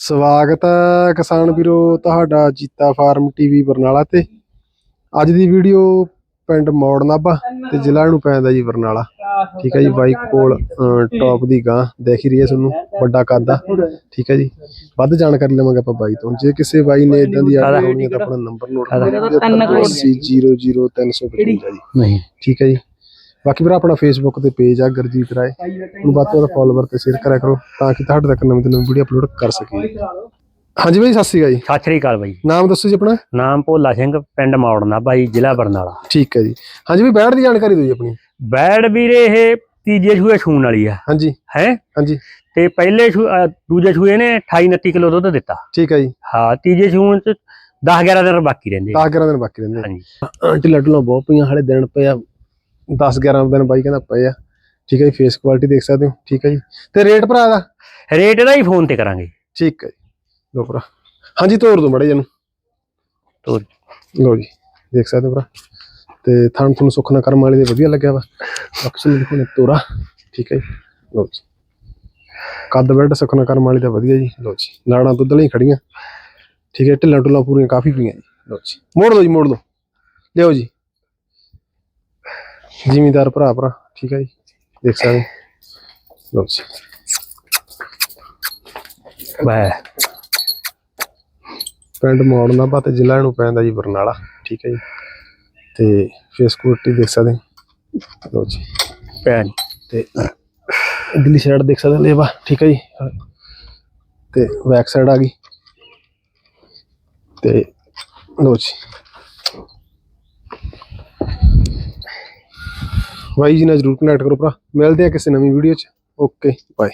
ਸਵਾਗਤ ਹੈ ਕਿਸਾਨ ਵੀਰੋ ਤੁਹਾਡਾ ਜੀਤਾ ਫਾਰਮ ਟੀਵੀ ਬਰਨਾਲਾ ਤੇ। ਅੱਜ ਦੀ ਵੀਡੀਓ ਪਿੰਡ ਮੌੜ ਨਾਭਾ ਤੇ ਜ਼ਿਲ੍ਹਾ ਨੂੰ ਪੈਂਦਾ ਜੀ ਬਰਨਾਲਾ। ਠੀਕ ਹੈ ਜੀ ਬਾਈ ਕੋਲ ਟੌਪ ਦੀ ਗਾਂ ਦੇਖ ਹੀ ਰਹੀ ਹੈ ਤੁਹਾਨੂੰ ਵੱਡਾ ਕੱਦ। ਠੀਕ ਹੈ ਜੀ ਵੱਧ ਜਾਣਕਾਰੀ ਲਵਾਂਗੇ ਆਪਾਂ ਬਾਈ ਤੋਂ। ਜੇ ਕਿਸੇ ਬਾਈ ਨੇ ਇਦਾਂ ਦੀ ਆਰਡਰ ਹੋਣੀ ਹੈ ਤਾਂ ਆਪਣਾ ਨੰਬਰ ਨੋਟ ਕਰੋ 00355 ਜੀ। ਨਹੀਂ। ਠੀਕ ਹੈ ਜੀ ਬਾਕੀ ਵੀਰ ਆਪਣਾ ਫੇਸਬੁੱਕ ਤੇ ਪੇਜ ਆ ਗਰਜੀਤ ਰਾਏ। ਉਹਨੂੰ ਵੱਧ ਤੋਂ ਵੱਧ ਫੋਲੋਵਰ ਤੇ ਸ਼ੇਅਰ ਕਰਿਆ ਕਰੋ ਤਾਂ ਕਿ ਤੁਹਾਡੇ ਤੱਕ ਨਵੀਂ ਤੋਂ ਨਵੀਂ ਵੀਡੀਓ ਅਪਲੋਡ ਕਰ ਸਕੀਏ। ਹਾਂਜੀ ਬਾਈ ਸਤਿ ਸ਼੍ਰੀ ਅਕਾਲ ਜੀ। ਸਤਿ ਸ੍ਰੀ ਅਕਾਲ ਬਾਈ। ਨਾਮ ਦੱਸੋ ਜੀ ਆਪਣਾ? ਨਾਮ ਭੋਲਾ ਸਿੰਘ ਪਿੰਡ ਮੌੜਨਾ ਬਾਈ ਜ਼ਿਲ੍ਹਾ ਬਰਨਾਲਾ। ਠੀਕ ਹੈ ਜੀ। ਹਾਂਜੀ ਵੀ ਬੈਠ ਦੀ ਜਾਣਕਾਰੀ ਦਿਓ ਜੀ ਆਪਣੀ। ਬੈੜ ਵੀਰੇ ਇਹ ਤੀਜੇ ਛੂਏ ਛੂਣ ਵਾਲੀ ਆ। ਹਾਂਜੀ। ਹੈ? ਹਾਂਜੀ। ਤੇ ਪਹਿਲੇ ਦੂਜੇ ਛੂਏ ਨੇ 28 29 ਕਿਲੋ ਦੁੱਧ ਦਿੱਤਾ। ਠੀਕ ਹੈ ਜੀ। ਹਾਂ ਤੀਜੇ ਛੂਣ ਚ 10 11 ਦਿਨ ਬਾਕੀ ਰਹਿੰਦੇ 10 11 ਦਿਨ ਬਾਕੀ ਰਹਿੰਦੇ ਹਾਂਜੀ। ਆਂਟੀ ਲੱਡੂਆਂ ਬਹੁਤ ਪਈਆਂ ਹਾਲੇ ਦਿਨ ਪਏ ਆ 10 11 ਦਿਨ ਬਾਈ ਕਹਿੰਦਾ ਪਏ ਆ। ਠੀਕ ਹੈ ਜੀ ਫੇਸ ਕੁਆਲਿਟੀ ਦੇਖ ਸਕਦੇ ਹੋ। ਠੀਕ ਹੈ ਜੀ। ਤੇ ਰੇਟ ਭਰਾ ਦਾ? ਰੇਟ ਦਾ ਹੀ ਫੋਨ ਤੇ ਕਰਾਂਗੇ। ਠੀਕ ਹੈ ਜੀ। ਲੋ ਭਰਾ। ਹਾਂਜੀ ਤੋਰ ਦੋ ਮੜੇ ਜਨੂੰ ਤੋਰ। ਲੋ ਜੀ ਦੇਖ ਸਕਦੇ ਹੋ ਭਰਾ। ਤੇ ਥਣ ਤੁਹਾਨੂੰ ਸੁਖਨਾ ਕਰਮ ਵਾਲੇ ਦੇ ਵਧੀਆ ਲੱਗਿਆ ਵਾ। ਬਾਕੀ ਨੂੰ ਦੇਖੋ ਨੇ ਤੋਰਾ। ਠੀਕ ਹੈ ਜੀ। ਲੋ ਜੀ। ਕੱਦ ਬੈਡ ਸੁਖਨਾ ਕਰਮ ਵਾਲੀ ਦਾ ਵਧੀਆ ਜੀ। ਲੋ ਜੀ ਲਾੜਾਂ ਦੁੱਧ ਲਈ ਖੜੀਆਂ। ਠੀਕ ਹੈ ਢਿੱਲਾਂ ਟੁੱਲਾਂ ਪੂਰੀਆਂ ਕਾਫੀ ਪਈਆਂ ਜੀ। ਲੋ ਜੀ ਮੋੜ ਦੋ ਜੀ ਮੋੜ ਦੋ ਲਿਓ ਜੀ। ਜ਼ਿਮੀਦਾਰ ਭਰਾ ਭਰਾ ਠੀਕ ਹੈ ਜੀ? ਦੇਖ ਸਕਦੇ ਲੋ ਜੀ। ਬੈ ਪਿੰਡ ਮੌੜ ਨਾਭਾ ਤੇ ਜ਼ਿਲ੍ਹਾ ਨੂੰ ਪੈਂਦਾ ਜੀ ਬਰਨਾਲਾ ਠੀਕ ਹੈ ਜੀ? ਤੇ ਫੇਸ ਕੁਆਲਿਟੀ ਦੇਖ ਸਕਦੇ। ਲਓ ਜੀ। ਭੈਣ। ਤੇ ਇਧਰਲੀ ਸਾਈਡ ਦੇਖ ਸਕਦੇ ਲੇਵਾ ਠੀਕ ਹੈ ਜੀ? ਤੇ ਬੈਕ ਸਾਈਡ ਆ ਗਈ। ਤੇ ਲਓ ਜੀ। ਬਾਈ ਜੀ ਨਾਲ ਜਰੂਰ ਕਨੈਕਟ ਕਰੋ ਭਰਾ। ਮਿਲਦੇ ਆ ਕਿਸੇ ਨਵੀਂ ਵੀਡੀਓ ਚ। Okay bye